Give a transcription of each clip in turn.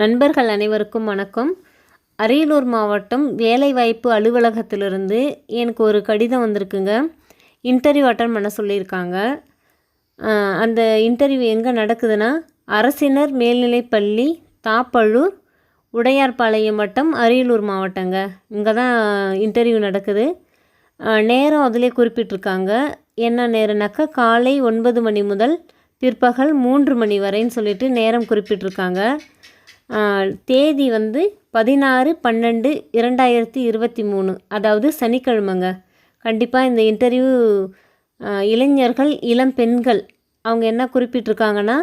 நண்பர்கள் அனைவருக்கும் வணக்கம். அரியலூர் மாவட்டம் வேலைவாய்ப்பு அலுவலகத்திலிருந்து எனக்கு ஒரு கடிதம் வந்திருக்குங்க. இன்டர்வியூ அட்டன் பண்ண சொல்லியிருக்காங்க. அந்த இன்டர்வியூ எங்கே நடக்குதுன்னா அரசினர் மேல்நிலைப்பள்ளி தாப்பழூர் உடையார்பாளையம் வட்டம் அரியலூர் மாவட்டங்க. இங்கே தான் இன்டர்வியூ நடக்குது. நேரம் அதிலே குறிப்பிட்டிருக்காங்க. என்ன நேரம்னாக்கா காலை ஒன்பது மணி முதல் பிற்பகல் மூன்று மணி வரைன்னு சொல்லிட்டு நேரம் குறிப்பிட்டிருக்காங்க. தேதி வந்து பதினாறு பன்னெண்டு இரண்டாயிரத்தி இருபத்தி மூணு. அதாவது சனிக்கிழமைங்க. கண்டிப்பாக இந்த இன்டர்வியூ இளைஞர்கள் இளம் பெண்கள் அவங்க என்ன குறிப்பிட்டிருக்காங்கன்னா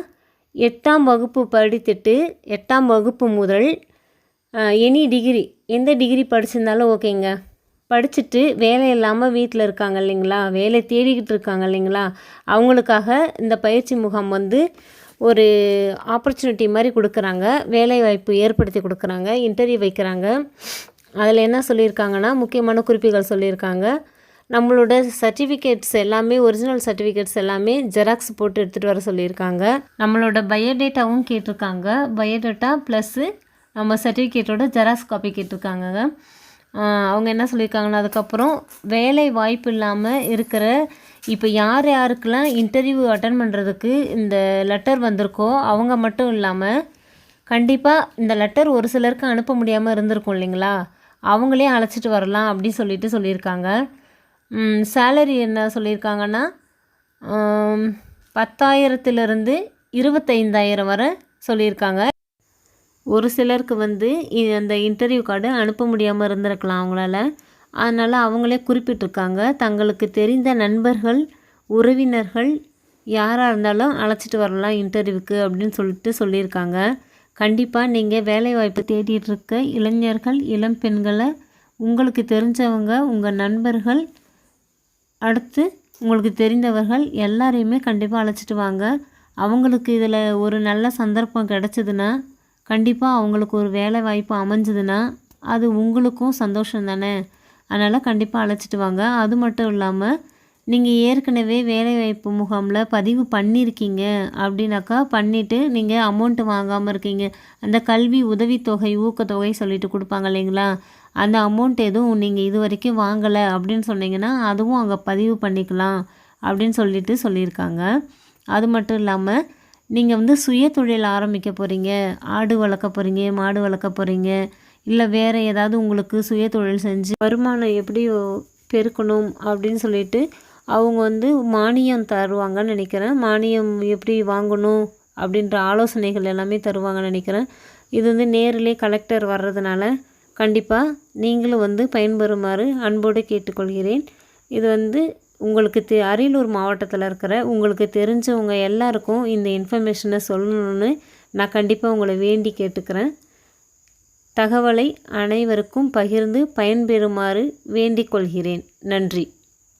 எட்டாம் வகுப்பு படித்துட்டு எட்டாம் வகுப்பு முதல் எனி டிகிரி. எந்த டிகிரி படிச்சிருந்தாலும் ஓகேங்க. படிச்சுட்டு வேலை இல்லாமல் வீட்டில் இருக்காங்க இல்லைங்களா? வேலை தேடிக்கிட்டு இருக்காங்க இல்லைங்களா? அவங்களுக்காக இந்த பயிற்சி முகாம் வந்து ஒரு ஆப்பர்ச்சுனிட்டி மாதிரி கொடுக்குறாங்க. வேலைவாய்ப்பு ஏற்படுத்தி கொடுக்குறாங்க. இன்டர்வியூ வைக்கிறாங்க. அதில் என்ன சொல்லியிருக்காங்கன்னா முக்கியமான குறிப்புகள் சொல்லியிருக்காங்க. நம்மளோட சர்டிஃபிகேட்ஸ் எல்லாமே ஒரிஜினல் சர்டிஃபிகேட்ஸ் எல்லாமே ஜெராக்ஸ் போட்டு எடுத்துகிட்டு வர சொல்லியிருக்காங்க. நம்மளோட பயோடேட்டாவும் கேட்டிருக்காங்க. பயோடேட்டா ப்ளஸ்ஸு நம்ம சர்டிஃபிகேட்டோட ஜெராக்ஸ் காப்பி கேட்டிருக்காங்கங்க அவங்க என்ன சொல்லியிருக்காங்கன்னா அதுக்கப்புறம் வேலை வாய்ப்பு இல்லாமல் இருக்கிற இப்போ யார் யாருக்கெல்லாம் இன்டர்வியூ அட்டன் பண்ணுறதுக்கு இந்த லெட்டர் வந்திருக்கோ அவங்க மட்டும் இல்லாமல் கண்டிப்பாக இந்த லெட்டர் ஒரு சிலருக்கு அனுப்ப முடியாமல் இருந்திருக்கும் இல்லைங்களா? அவங்களே அழைச்சிட்டு வரலாம் அப்படின்னு சொல்லிட்டு சொல்லியிருக்காங்க. சேலரி என்ன சொல்லியிருக்காங்கன்னா பத்தாயிரத்துலேருந்து இருபத்தைந்தாயிரம் வரை சொல்லியிருக்காங்க. ஒரு சிலருக்கு வந்து அந்த இன்டர்வியூ கார்டு அனுப்ப முடியாமல் இருந்திருக்கலாம் அவங்களால. அதனால் அவங்களே குறிப்பிட்டிருக்காங்க. தங்களுக்கு தெரிந்த நண்பர்கள் உறவினர்கள் யாராக இருந்தாலும் அழைச்சிட்டு வரலாம் இன்டர்வியூக்கு அப்படின்னு சொல்லிட்டு சொல்லியிருக்காங்க. கண்டிப்பாக நீங்கள் வேலைவாய்ப்பு தேடிட்டு இருக்க இளைஞர்கள் இளம் பெண்களை உங்களுக்கு தெரிஞ்சவங்க உங்கள் நண்பர்கள் அடுத்து உங்களுக்கு தெரிந்தவர்கள் எல்லாரையுமே கண்டிப்பாக அழைச்சிட்டு வாங்க. அவங்களுக்கு இதில் ஒரு நல்ல சந்தர்ப்பம் கிடச்சிதுன்னா கண்டிப்பாக அவங்களுக்கு ஒரு வேலை வாய்ப்பு அமைஞ்சதுன்னா அது உங்களுக்கும் சந்தோஷம் தானே? அதனால் கண்டிப்பாக அழைச்சிட்டு வாங்க. அது மட்டும் இல்லாமல் நீங்கள் ஏற்கனவே வேலைவாய்ப்பு முகாமில் பதிவு பண்ணியிருக்கீங்க அப்படின்னாக்கா பண்ணிவிட்டு நீங்கள் அமௌண்ட்டு வாங்காமல் இருக்கீங்க. அந்த கல்வி உதவித்தொகை ஊக்கத்தொகை சொல்லிட்டு கொடுப்பாங்க இல்லைங்களா? அந்த அமௌண்ட் எதுவும் நீங்கள் இது வரைக்கும் வாங்கலை அப்படின்னு சொன்னீங்கன்னா அதுவும் அங்கே பதிவு பண்ணிக்கலாம் அப்படின்னு சொல்லிட்டு சொல்லியிருக்காங்க. அது மட்டும் இல்லாமல் நீங்கள் வந்து சுய தொழில் ஆரம்பிக்க போகிறீங்க ஆடு வளர்க்க போகிறீங்க மாடு வளர்க்க போகிறீங்க இல்லை வேறு ஏதாவது உங்களுக்கு சுய தொழில் செஞ்சு வருமானம் எப்படி பெருக்கணும் அப்படின்னு சொல்லிட்டு அவங்க வந்து மானியம் தருவாங்கன்னு நினைக்கிறேன். மானியம் எப்படி வாங்கணும் அப்படின்ற ஆலோசனைகள் எல்லாமே தருவாங்கன்னு நினைக்கிறேன். இது வந்து நேரிலே கலெக்டர் வர்றதுனால கண்டிப்பாக நீங்களும் வந்து பயன்பெறுமாறு அன்போடு கேட்டுக்கொள்கிறேன். இது வந்து உங்களுக்கு தெ அரியலூர் மாவட்டத்தில் இருக்கிற உங்களுக்கு தெரிஞ்சவங்க எல்லாருக்கும் இந்த இன்ஃபர்மேஷனை சொல்லணும்னு நான் கண்டிப்பாக உங்களை வேண்டி கேட்டுக்கிறேன். தகவலை அனைவருக்கும் பகிர்ந்து பயன்பெறுமாறு வேண்டிக் கொள்கிறேன் நன்றி.